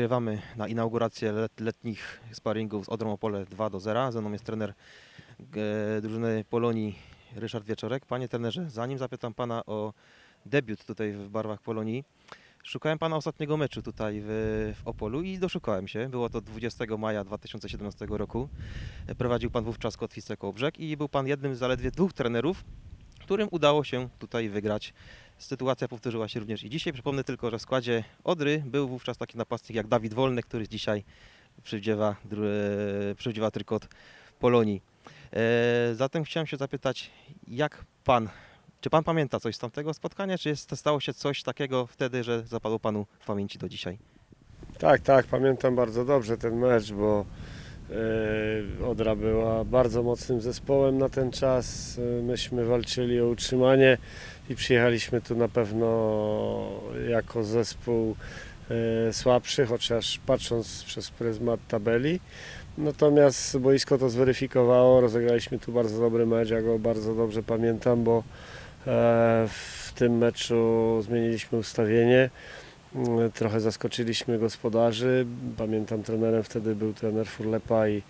nagrywamy na inaugurację let, letnich sparingów z Odrą Opole 2 do 0. Ze mną jest trener e, drużyny Polonii Ryszard Wieczorek. Panie trenerze, zanim zapytam pana o debiut tutaj w barwach Polonii, szukałem pana ostatniego meczu tutaj w, w Opolu i doszukałem się. Było to 20 maja 2017 roku. Prowadził pan wówczas Kotwicę Kołbrzeg i był pan jednym z zaledwie dwóch trenerów, którym udało się tutaj wygrać. Sytuacja powtórzyła się również i dzisiaj. Przypomnę tylko, że w składzie Odry był wówczas taki napastnik jak Dawid Wolny, który dzisiaj przywdziewa, e, przywdziewa trykot Polonii. E, zatem chciałem się zapytać, jak pan, czy pan pamięta coś z tamtego spotkania, czy jest, stało się coś takiego wtedy, że zapadło panu w pamięci do dzisiaj? Tak, tak, pamiętam bardzo dobrze ten mecz, bo e, Odra była bardzo mocnym zespołem na ten czas. Myśmy walczyli o utrzymanie i przyjechaliśmy tu na pewno jako zespół e, słabszy, chociaż patrząc przez pryzmat tabeli. Natomiast boisko to zweryfikowało, rozegraliśmy tu bardzo dobry mecz, ja go bardzo dobrze pamiętam, bo e, w tym meczu zmieniliśmy ustawienie. Trochę zaskoczyliśmy gospodarzy. Pamiętam trenerem wtedy był trener Furlepa i,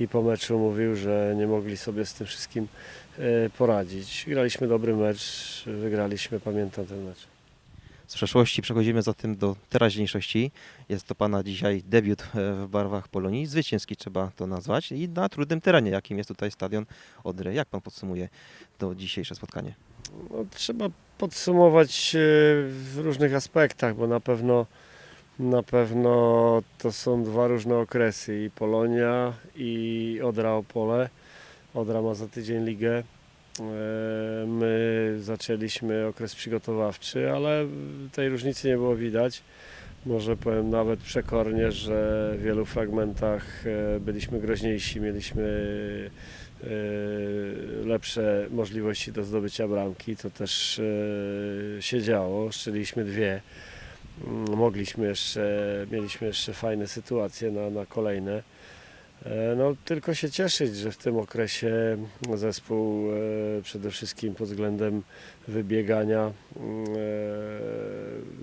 i po meczu mówił, że nie mogli sobie z tym wszystkim e, poradzić. Graliśmy dobry mecz, wygraliśmy, pamiętam ten mecz. Z przeszłości przechodzimy zatem do teraźniejszości. Jest to pana dzisiaj debiut e, w barwach Polonii. Zwycięski trzeba to nazwać i na trudnym terenie, jakim jest tutaj stadion Odry. Jak pan podsumuje to dzisiejsze spotkanie? No, trzeba podsumować e, w różnych aspektach, bo na pewno na pewno to są dwa różne okresy i Polonia i Odra Opole. Odra ma za tydzień ligę. E, My zaczęliśmy okres przygotowawczy, ale tej różnicy nie było widać. Może powiem nawet przekornie, że w wielu fragmentach e, byliśmy groźniejsi, mieliśmy lepsze możliwości do zdobycia bramki, co też e, się działo. Strzeliliśmy dwie. Mm, Mogliśmy jeszcze, mieliśmy jeszcze fajne sytuacje na, na kolejne. E, No, tylko się cieszyć, że w tym okresie zespół przede wszystkim pod względem wybiegania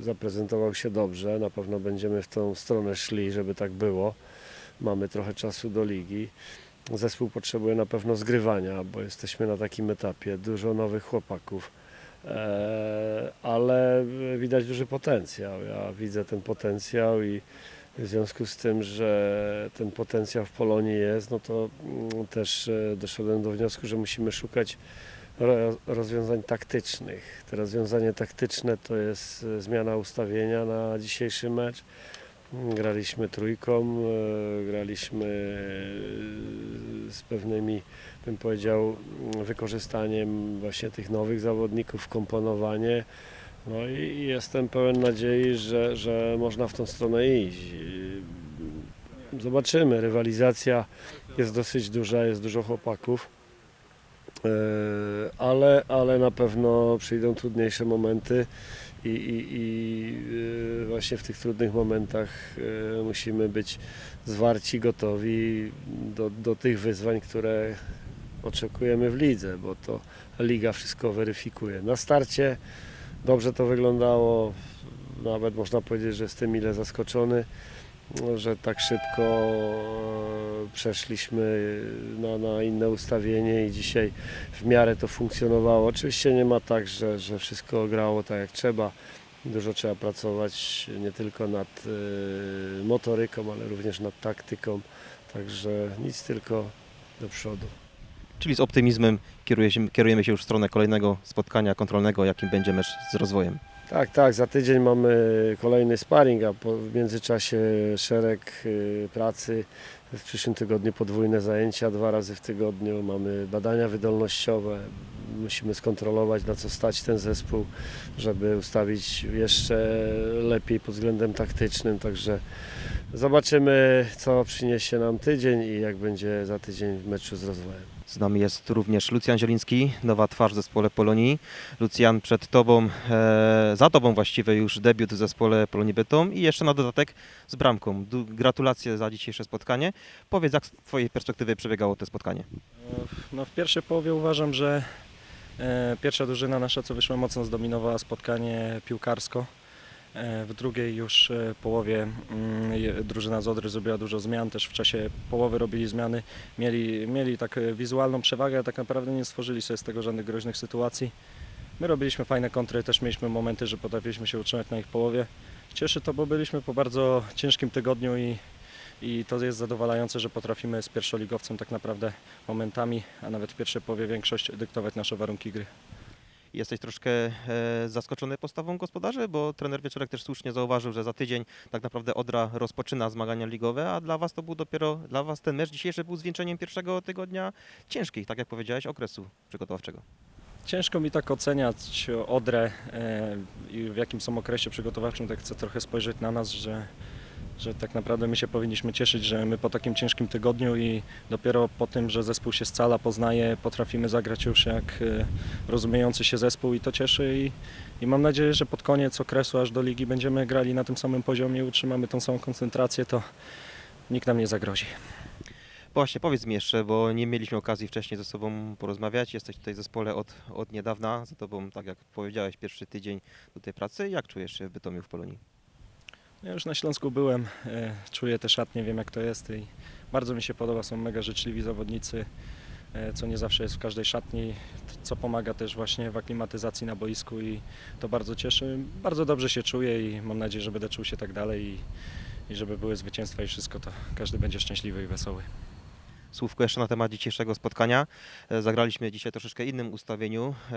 zaprezentował się dobrze. Na pewno będziemy w tą stronę szli, żeby tak było. Mamy trochę czasu do ligi. Zespół potrzebuje na pewno zgrywania, bo jesteśmy na takim etapie. Dużo nowych chłopaków, e, ale widać duży potencjał. Ja widzę ten potencjał i w związku z tym, że ten potencjał w Polonii jest, no to mm, też e, doszedłem do wniosku, że musimy szukać ro- rozwiązań taktycznych. Te rozwiązanie taktyczne to jest e, zmiana ustawienia na dzisiejszy mecz. Graliśmy trójką, e, graliśmy e, z pewnymi, bym powiedział, wykorzystaniem właśnie tych nowych zawodników, komponowanie. No i jestem pełen nadziei, że, że można w tą stronę iść. Zobaczymy, rywalizacja jest dosyć duża, jest dużo chłopaków, E, ale, ale na pewno przyjdą trudniejsze momenty i, i, i e, właśnie w tych trudnych momentach e, musimy być zwarci, gotowi do, do tych wyzwań, które oczekujemy w lidze, bo to liga wszystko weryfikuje. Na starcie dobrze to wyglądało, nawet można powiedzieć, że jestem mile zaskoczony, że tak szybko e, przeszliśmy na, na inne ustawienie i dzisiaj w miarę to funkcjonowało. Oczywiście nie ma tak, że, że wszystko grało tak jak trzeba. Dużo trzeba pracować nie tylko nad e, motoryką, ale również nad taktyką. Także nic tylko do przodu. Czyli z optymizmem kierujemy się już w stronę kolejnego spotkania kontrolnego, jakim będzie mecz z rozwojem. Tak, tak, za tydzień mamy kolejny sparring, a po, w międzyczasie szereg y, pracy. W przyszłym tygodniu podwójne zajęcia, dwa razy w tygodniu mamy badania wydolnościowe. Musimy skontrolować, na co stać ten zespół, żeby ustawić jeszcze lepiej pod względem taktycznym. Także zobaczymy, co przyniesie nam tydzień i jak będzie za tydzień w meczu z rozwojem. Z nami jest również Lucjan Zieliński, nowa twarz w zespole Polonii. Lucjan, przed Tobą, e, za Tobą właściwie już debiut w zespole Polonii Bytom i jeszcze na dodatek z bramką. Du- gratulacje za dzisiejsze spotkanie. Powiedz, jak z Twojej perspektywy przebiegało to spotkanie? No w pierwszej połowie uważam, że e, pierwsza drużyna nasza, co wyszła, mocno zdominowała spotkanie piłkarsko. E, W drugiej już e, połowie mm, drużyna z Odry zrobiła dużo zmian, też w czasie połowy robili zmiany. Mieli, mieli tak e, wizualną przewagę, a tak naprawdę nie stworzyli sobie z tego żadnych groźnych sytuacji. My robiliśmy fajne kontry, też mieliśmy momenty, że potrafiliśmy się utrzymać na ich połowie. Cieszy to, bo byliśmy po bardzo ciężkim tygodniu i, i to jest zadowalające, że potrafimy z pierwszoligowcem tak naprawdę momentami, a nawet w pierwszej połowie większość dyktować nasze warunki gry. Jesteś troszkę e, zaskoczony postawą gospodarzy, bo trener Wieczorek też słusznie zauważył, że za tydzień tak naprawdę Odra rozpoczyna zmagania ligowe, a dla Was to był dopiero, dla Was ten mecz dzisiejszy był zwieńczeniem pierwszego tygodnia ciężkich, tak jak powiedziałeś, okresu przygotowawczego. Ciężko mi tak oceniać Odrę e, i w jakim są okresie przygotowawczym, tak chcę trochę spojrzeć na nas, że, że tak naprawdę my się powinniśmy cieszyć, że my po takim ciężkim tygodniu i dopiero po tym, że zespół się scala, poznaje, potrafimy zagrać już jak e, rozumiejący się zespół i to cieszy i, i mam nadzieję, że pod koniec okresu aż do ligi będziemy grali na tym samym poziomie, utrzymamy tą samą koncentrację, to nikt nam nie zagrozi. Właśnie, powiedz mi jeszcze, bo nie mieliśmy okazji wcześniej ze sobą porozmawiać. Jesteś tutaj w zespole od, od niedawna, za Tobą, tak jak powiedziałeś, pierwszy tydzień do tej pracy. Jak czujesz się w Bytomiu w Polonii? Ja już na Śląsku byłem, e, czuję te szatnie, wiem jak to jest i bardzo mi się podoba, są mega życzliwi zawodnicy, e, co nie zawsze jest w każdej szatni, co pomaga też właśnie w aklimatyzacji na boisku i to bardzo cieszy. Bardzo dobrze się czuję i mam nadzieję, że będę czuł się tak dalej i, i żeby były zwycięstwa i wszystko, to każdy będzie szczęśliwy i wesoły. Słówko jeszcze na temat dzisiejszego spotkania. E, Zagraliśmy dzisiaj troszeczkę innym ustawieniu, e,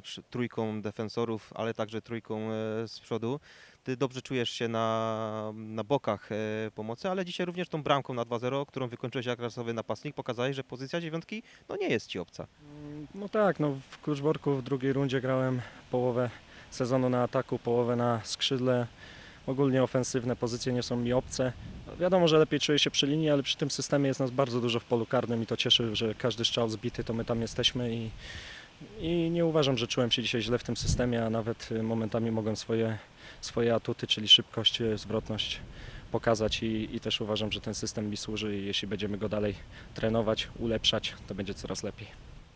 tr- trójką defensorów, ale także trójką e, z przodu. Ty dobrze czujesz się na, na bokach pomocy, ale dzisiaj również tą bramką na 2-0, którą wykończyłeś jak rasowy napastnik, pokazałeś, że pozycja dziewiątki no nie jest Ci obca. No tak, no w Kluczborku w drugiej rundzie grałem połowę sezonu na ataku, połowę na skrzydle. Ogólnie ofensywne pozycje nie są mi obce. Wiadomo, że lepiej czuję się przy linii, ale przy tym systemie jest nas bardzo dużo w polu karnym i to cieszy, że każdy strzał zbity, to my tam jesteśmy i, i nie uważam, że czułem się dzisiaj źle w tym systemie, a nawet y, momentami mogłem swoje, swoje atuty, czyli szybkość, y, zwrotność pokazać i, i też uważam, że ten system mi służy i jeśli będziemy go dalej trenować, ulepszać, to będzie coraz lepiej.